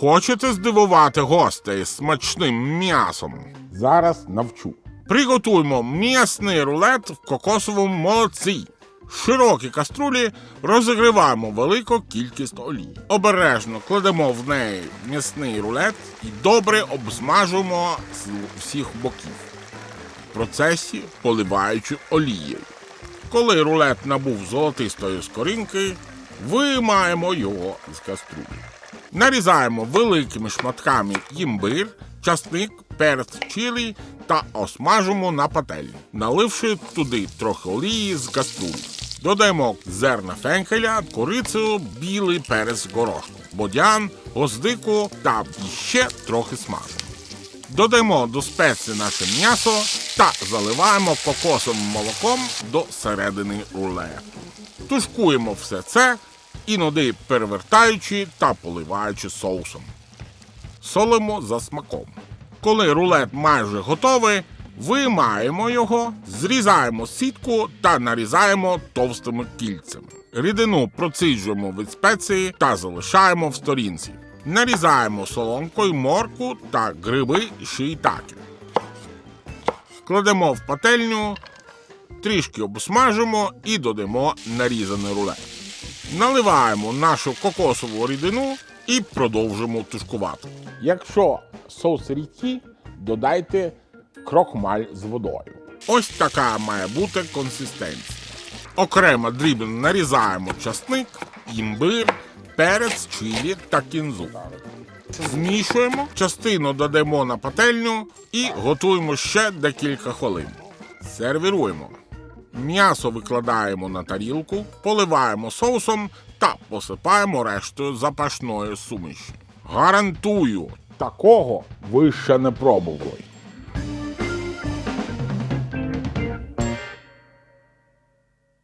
Хочете здивувати гостей смачним м'ясом? Зараз навчу. Приготуймо м'ясний рулет в кокосовому молоці. В широкій каструлі розігріваємо велику кількість олії. Обережно кладемо в неї м'ясний рулет і добре обсмажуємо з всіх боків. В процесі поливаючи олією. Коли рулет набув золотистої скоринки, виймаємо його з каструлі. Нарізаємо великими шматками імбир, часник, перець чилі та осмажимо на пательні, наливши туди трохи олії з каструлі. Додаємо зерна фенхеля, корицю, білий перець горошку, бодян, гвоздику та ще трохи смажимо. Додаємо до спеції наше м'ясо та заливаємо кокосовим молоком до середини рулету. Тушкуємо все це, іноді перевертаючи та поливаючи соусом. Солимо за смаком. Коли рулет майже готовий, виймаємо його, зрізаємо сітку та нарізаємо товстими кільцями. Рідину проциджуємо від спеції та залишаємо в сторінці. Нарізаємо соломкою морку та гриби шиїтаки. Кладемо в пательню, трішки обсмажимо і додамо нарізаний рулет. Наливаємо нашу кокосову рідину і продовжимо тушкувати. Якщо соус рідкий, додайте крохмаль з водою. Ось така має бути консистенція. Окремо дрібно нарізаємо часник, імбир, перець, чилі та кінзу. Змішуємо, частину додаємо на пательню і готуємо ще декілька хвилин. Сервіруємо. М'ясо викладаємо на тарілку, поливаємо соусом та посипаємо рештою запашної суміші. Гарантую, Такого ви ще не пробували.